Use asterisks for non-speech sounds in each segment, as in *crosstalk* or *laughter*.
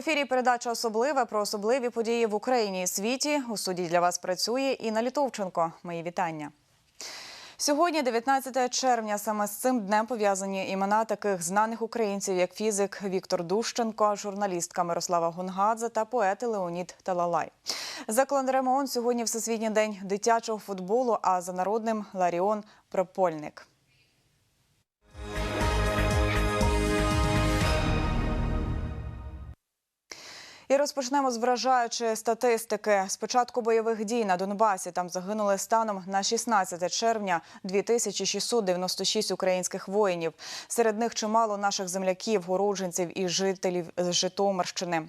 Ефірі передача особливе про особливі події в Україні і світі. У суді для вас працює Інна Літовченко. Мої вітання. Сьогодні, 19 червня, саме з цим днем пов'язані імена таких знаних українців, як фізик Віктор Дущенко, журналістка Мирослава Гунгадзе та поети Леонід Талалай. За календарем ООН сьогодні Всесвітній день дитячого футболу, а за народним Ларіон Пропольник. І розпочнемо з вражаючої статистики. З початку бойових дій на Донбасі там загинули станом на 16 червня 2696 українських воїнів. Серед них чимало наших земляків, уродженців і жителів з Житомирщини.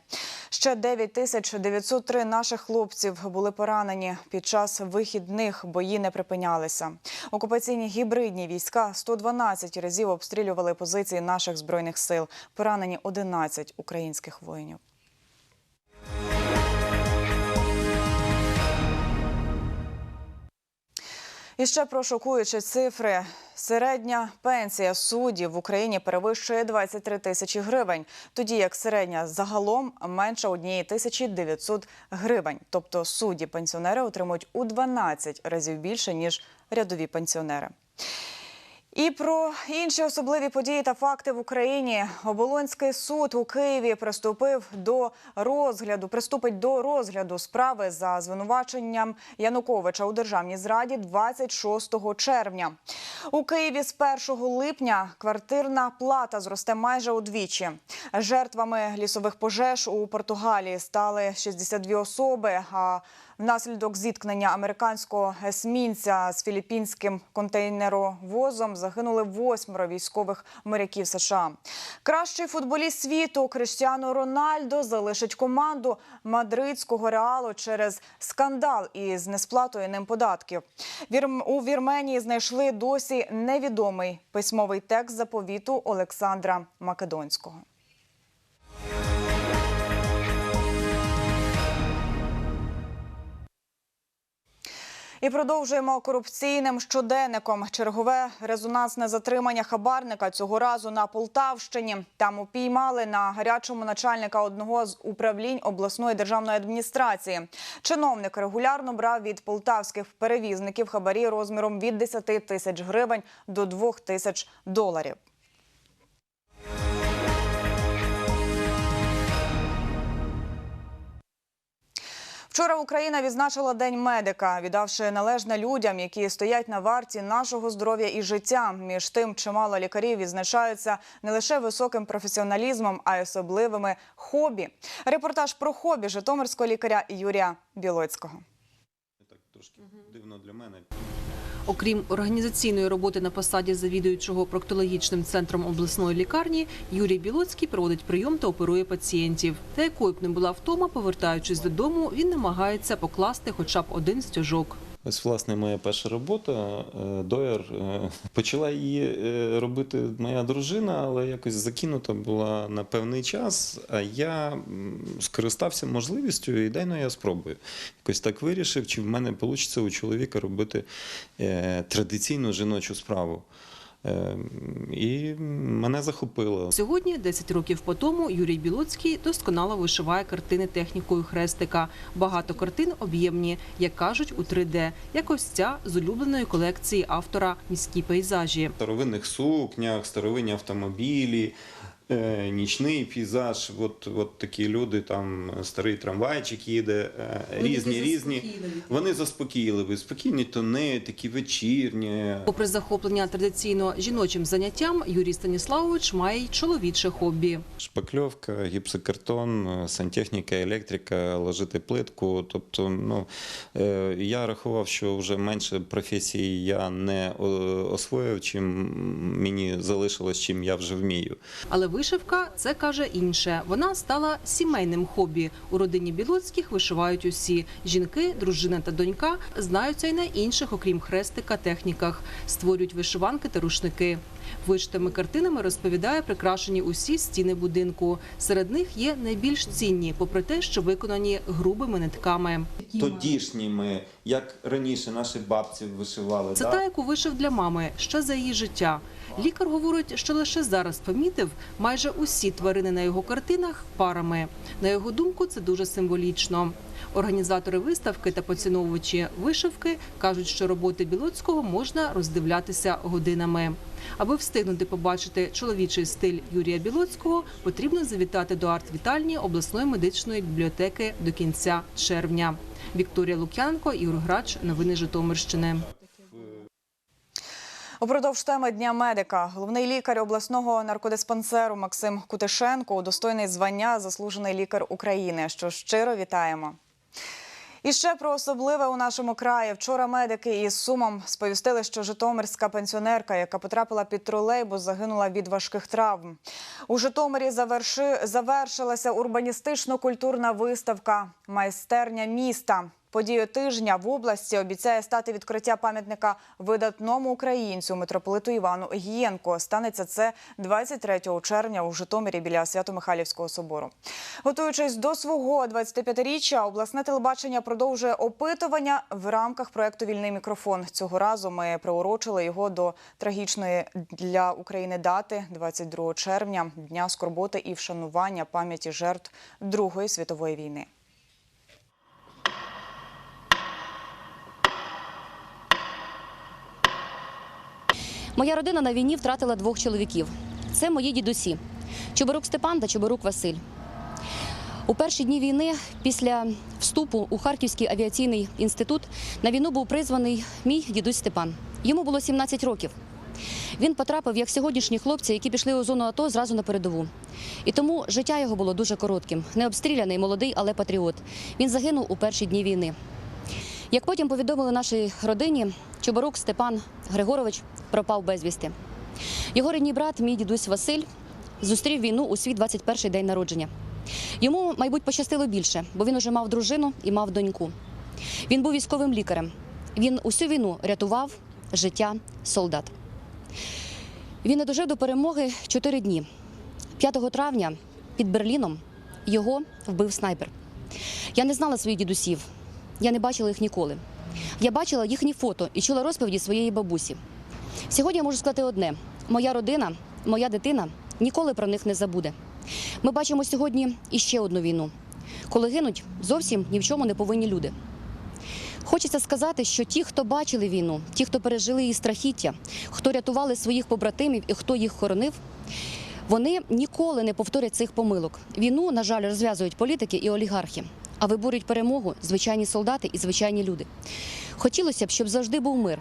Ще 9903 наших хлопців були поранені. Під час вихідних бої не припинялися. Окупаційні гібридні війська 112 разів обстрілювали позиції наших збройних сил. Поранені 11 українських воїнів. І ще про шокуючі цифри. Середня пенсія суддів в Україні перевищує 23 тисячі гривень, тоді як середня загалом менше однієї тисячі 900 гривень. Тобто судді пенсіонери отримують у 12 разів більше ніж рядові пенсіонери. І про інші особливі події та факти в Україні. Оболонський суд у Києві приступив до розгляду. Приступить до розгляду справи за звинуваченням Януковича у державній зраді 26 червня. У Києві з 1 липня квартирна плата зросте майже удвічі. Жертвами лісових пожеж у Португалії стали 62 особи. А Внаслідок зіткнення американського есмінця з філіппінським контейнеровозом загинули восьмеро військових моряків США. Кращий футболіст світу Криштіану Рональдо залишить команду мадридського реалу через скандал із несплатою ним податків. У Вірменії знайшли досі невідомий письмовий текст заповіту Олександра Македонського. І продовжуємо корупційним щоденником. Чергове резонансне затримання хабарника цього разу на Полтавщині. Там упіймали на гарячому начальника одного з управлінь обласної державної адміністрації. Чиновник регулярно брав від полтавських перевізників хабарі розміром від 10 тисяч гривень до 2 тисяч доларів. Вчора Україна відзначила День медика, віддавши належне людям, які стоять на варті нашого здоров'я і життя. Між тим, чимало лікарів відзначаються не лише високим професіоналізмом, а й особливими хобі. Репортаж про хобі житомирського лікаря Юрія Білоцького. Трошки дивно для мене. Окрім організаційної роботи на посаді завідуючого проктологічним центром обласної лікарні, Юрій Білоцький проводить прийом та оперує пацієнтів. Та якою б не була втома, повертаючись додому, він намагається покласти хоча б один стяжок. Ось власне моя перша робота дояр. е, *laughs* Почала її е, робити моя дружина, але якось закинута була на певний час. А я скористався можливістю і дай ну я спробую. Якось так вирішив, чи в мене вийде у чоловіка робити е, традиційну жіночу справу. Е, І мене захопило. Сьогодні, 10 років по тому, Юрій Білоцький досконало вишиває картини технікою хрестика. Багато картин об'ємні, як кажуть, у 3D, як ось ця з улюбленої колекції автора міські пейзажі. старовинних сукнях, старовинні автомобілі, нічний пейзаж. От, от такі люди, там старий трамвайчик їде, е, різні, різні. Вони заспокійливі, спокійні тони, такі вечірні. Попри захоплення традиційно жіночим заняттям, Юрій Станіславович має й чоловіче хобі. Шпакльовка, гіпсокартон, е, сантехніка, електрика, ложити плитку. Тобто, ну е, я рахував, що вже менше професій я не освоїв, чим мені залишилось, чим я вже вмію. Але вишивка це каже інше. Вона стала сімейним хобі. У родині Білоцьких вишивають усі жінки, дружина та донька знаються й на інших, окрім хрестика, техніках, створюють вишиванки та рушники. Вишитими картинами розповідає прикрашені усі стіни будинку. Серед них є найбільш цінні, попри те, що виконані грубими нитками. Тодішніми, як раніше наші бабці вишивали. Це та, яку вишив для мами ще за її життя. Лікар говорить, що лише зараз помітив, майже майже усі тварини на його картинах парами. На його думку, це дуже символічно. Організатори виставки та поціновувачі вишивки кажуть, що роботи Білоцького можна роздивлятися годинами. Аби встигнути побачити чоловічий стиль Юрія Білоцького, потрібно завітати до арт-вітальні обласної медичної бібліотеки до кінця червня. Вікторія Лук'янко, Ігор Грач, новини Житомирщини. Упродовж теми Дня медика головний лікар обласного наркодиспансеру Максим Кутишенко удостоєний звання заслужений лікар України. Що щиро вітаємо. І ще про особливе у нашому краї. Вчора медики із сумом сповістили, що Житомирська пенсіонерка, яка потрапила під тролейбус, загинула від важких травм. У Житомирі заверши... завершилася урбаністично-культурна виставка Майстерня міста. Подією тижня в області обіцяє стати відкриття пам'ятника видатному українцю митрополиту Івану Гієнко. Станеться це 23 червня у Житомирі біля Свято-Михайлівського собору. Готуючись до свого 25-річчя, обласне телебачення продовжує опитування в рамках проекту Вільний мікрофон. Цього разу ми приурочили його до трагічної для України дати 22 червня, дня скорботи і вшанування пам'яті жертв Другої світової війни. Моя родина на війні втратила двох чоловіків. Це мої дідусі Чубарук Степан та Чубарук Василь. У перші дні війни, після вступу у Харківський авіаційний інститут, на війну був призваний мій дідусь Степан. Йому було 17 років. Він потрапив, як сьогоднішні хлопці, які пішли у зону АТО зразу на передову. І тому життя його було дуже коротким. Не обстріляний, молодий, але патріот. Він загинув у перші дні війни. Як потім повідомили нашій родині, Чубарук Степан Григорович пропав безвісти. Його рідний брат, мій дідусь Василь, зустрів війну у свій 21-й день народження. Йому, мабуть, пощастило більше, бо він уже мав дружину і мав доньку. Він був військовим лікарем. Він усю війну рятував життя солдат. Він не дожив до перемоги чотири дні. 5 травня під Берліном його вбив снайпер. Я не знала своїх дідусів, я не бачила їх ніколи. Я бачила їхні фото і чула розповіді своєї бабусі. Сьогодні я можу сказати одне: моя родина, моя дитина ніколи про них не забуде. Ми бачимо сьогодні іще одну війну, коли гинуть зовсім ні в чому не повинні люди. Хочеться сказати, що ті, хто бачили війну, ті, хто пережили її страхіття, хто рятували своїх побратимів і хто їх хоронив, вони ніколи не повторять цих помилок. Війну, на жаль, розв'язують політики і олігархи, а виборюють перемогу звичайні солдати і звичайні люди. Хотілося б, щоб завжди був мир,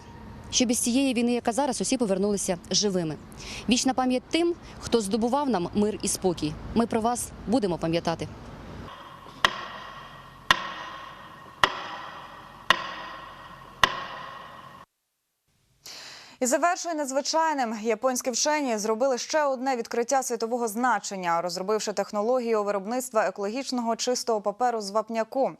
щоб із цієї війни, яка зараз, усі повернулися живими. Вічна пам'ять тим, хто здобував нам мир і спокій. Ми про вас будемо пам'ятати. І завершує незвичайним. Японські вчені зробили ще одне відкриття світового значення, розробивши технологію виробництва екологічного чистого паперу з вапняку,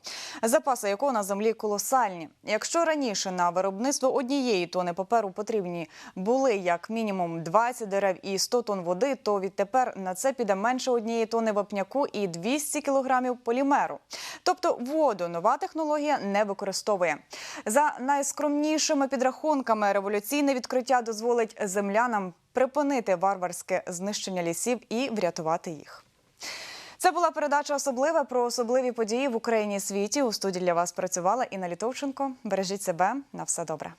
запаси якого на землі колосальні. Якщо раніше на виробництво однієї тони паперу потрібні були як мінімум 20 дерев і 100 тонн води, то відтепер на це піде менше однієї тони вапняку і 200 кілограмів полімеру. Тобто воду нова технологія не використовує. За найскромнішими підрахунками революційне відкриття дозволить землянам припинити варварське знищення лісів і врятувати їх. Це була передача особлива про особливі події в Україні і світі. У студії для вас працювала Інна Літовченко. Бережіть себе на все добре.